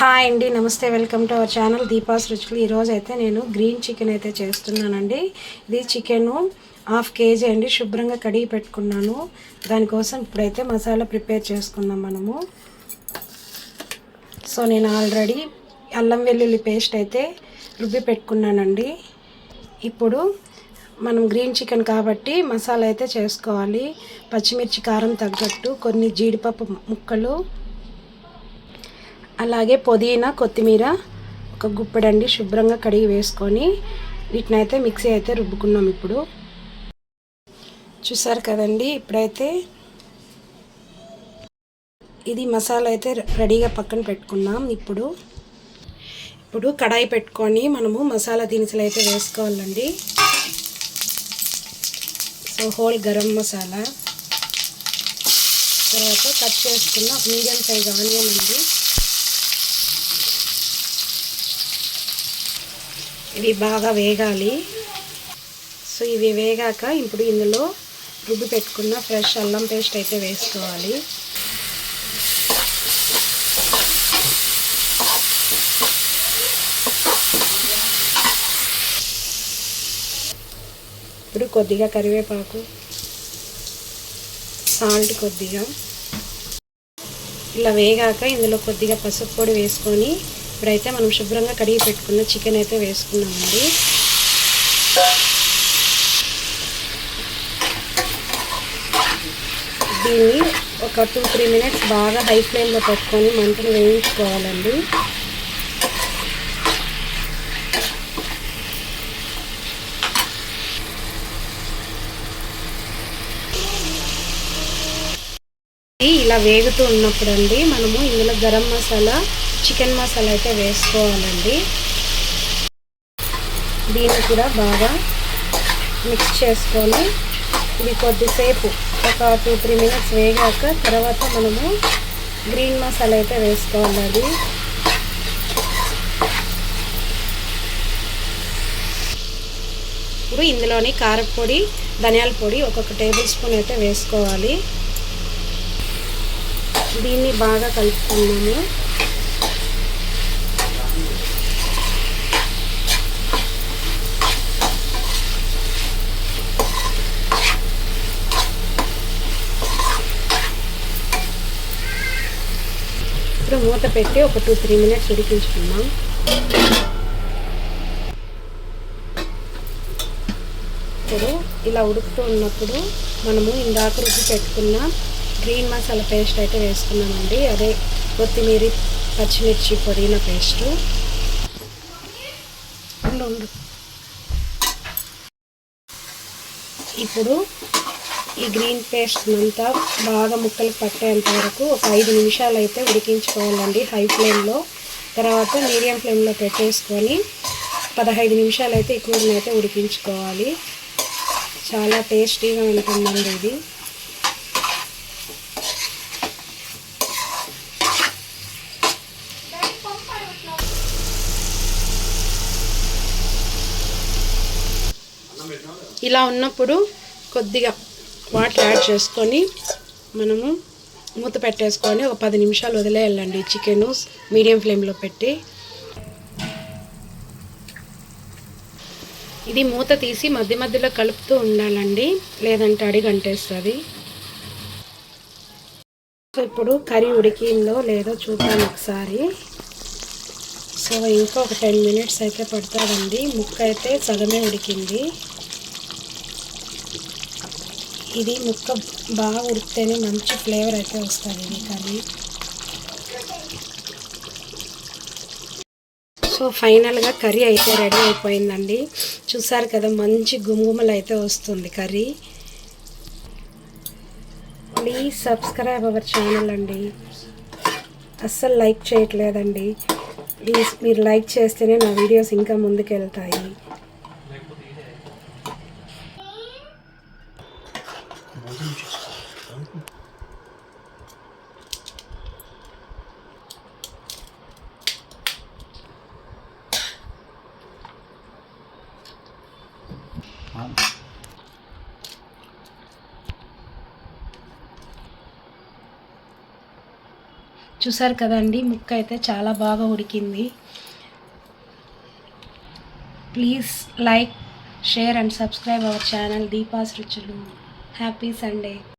Hi అండి నమస్తే welcome to our channel Deepa's రుచులు. ఈరోజు అయితే నేను గ్రీన్ చికెన్ అయితే చేస్తున్నానండి. ఇది చికెను హాఫ్ కేజీ అండి శుభ్రంగా కడిగి పెట్టుకున్నాను. దానికోసం ఇప్పుడైతే మసాలా ప్రిపేర్ చేసుకుందాం మనము. సో నేను ఆల్రెడీ అల్లం వెల్లుల్లి పేస్ట్ అయితే రుబ్బి పెట్టుకున్నానండి. ఇప్పుడు మనం గ్రీన్ చికెన్ కాబట్టి మసాలా అయితే చేసుకోవాలి. పచ్చిమిర్చి కారం తగ్గట్టు కొన్ని జీడిపప్పు ముక్కలు అలాగే పుదీనా కొత్తిమీర ఒక గుప్పెడండి శుభ్రంగా కడిగి వేసుకొని వీటిని అయితే మిక్సీ అయితే రుబ్బుకున్నాం ఇప్పుడు. చూసారు కదండి ఇప్పుడైతే ఇది మసాలా అయితే రెడీగా పక్కన పెట్టుకున్నాం ఇప్పుడు. ఇప్పుడు కడాయి పెట్టుకొని మనము మసాలా దినుసులు అయితే వేసుకోవాలండి. So whole garam masala. తర్వాత కట్ చేసుకున్న మీడియం సైజ్ ఆనియన్ అండి. ఇవి బాగా వేగాలి. సో ఇవి వేగాక ఇప్పుడు ఇందులో రుబ్బు పెట్టుకున్న ఫ్రెష్ అల్లం పేస్ట్ అయితే వేసుకోవాలి. ఇప్పుడు కొద్దిగా కరివేపాకు సాల్ట్ కొద్దిగా. ఇలా వేగాక ఇందులో కొద్దిగా పసుపు పొడి వేసుకొని ఇప్పుడైతే మనం శుభ్రంగా కడిగి పెట్టుకున్న చికెన్ అయితే వేసుకున్నామండి దీన్ని ఒక టూ త్రీ మినిట్స్ బాగా హై ఫ్లేమ్లో పెట్టుకొని మంటను వేయించుకోవాలండి. ఇలా వేగుతూ ఉన్నప్పుడు అండి మనము ఇందులో గరం మసాలా చికెన్ మసాలా అయితే వేసుకోవాలండి. దీన్ని కూడా బాగా మిక్స్ చేసుకొని ఇది కొద్దిసేపు ఒక టూ త్రీ మినిట్స్ వేగాక తర్వాత మనము గ్రీన్ మసాలా అయితే వేసుకోవాలి ఇప్పుడు ఇందులోని కారపొడి ధనియాల పొడి ఒక్కొక్క టేబుల్ స్పూన్ అయితే వేసుకోవాలి. దీన్ని బాగా కలుపుకున్నాము ఇప్పుడు మూత పెట్టి ఒక టూ త్రీ మినిట్స్ ఉడికించుకుందాం. ఇప్పుడు ఇలా ఉడుకుతూ ఉన్నప్పుడు మనము ఇందాక రుచి పెట్టుకున్న గ్రీన్ మసాలా పేస్ట్ అయితే వేసుకున్నామండి. అదే కొత్తిమీర పచ్చిమిర్చి పుదీనా పేస్టు. ఇప్పుడు ఈ గ్రీన్ పేస్ట్ అంతా బాగా ముక్కలు పట్టేంత వరకు ఒక ఐదు నిమిషాలు అయితే ఉడికించుకోవాలండి హై ఫ్లేమ్లో. తర్వాత మీడియం ఫ్లేమ్లో పెట్టేసుకొని పదహైదు నిమిషాలు అయితే ఈ కూరని అయితే ఉడికించుకోవాలి. చాలా టేస్టీగా ఉంటుందండి ఇది. ఇలా ఉన్నప్పుడు కొద్దిగా వాటర్ యాడ్ చేసుకొని మనము మూత పెట్టేసుకొని ఒక పది నిమిషాలు వదిలేయాలండి చికెను మీడియం ఫ్లేమ్లో పెట్టి. ఇది మూత తీసి మధ్య మధ్యలో కలుపుతూ ఉండాలండి లేదంటే అడిగంటేస్తుంది సో ఇప్పుడు కర్రీ ఉడికిందో లేదో చూద్దాం ఒకసారి. సో ఇంకా ఒక టెన్ మినిట్స్ అయితే పడుతుందండి ముక్క అయితే సగమే ఉడికింది. ఇది ముక్క బాగా ఉడికితేనే మంచి ఫ్లేవర్ అయితే వస్తుంది ఇది కర్రీ. సో ఫైనల్గా కర్రీ అయితే రెడీ అయిపోయిందండి. చూసారు కదా మంచి గుమగుమలు అయితే వస్తుంది curry. Please subscribe our channel అండి. అస్సలు లైక్ చేయట్లేదండి. ప్లీజ్ మీరు లైక్ చేస్తేనే నా వీడియోస్ ఇంకా ముందుకు వెళ్తాయి చూసారు కదండి ముక్క అయితే చాలా బాగా ఉడికింది. Please like share and subscribe our channel Deepa's రుచులు హ్యాపీ సండే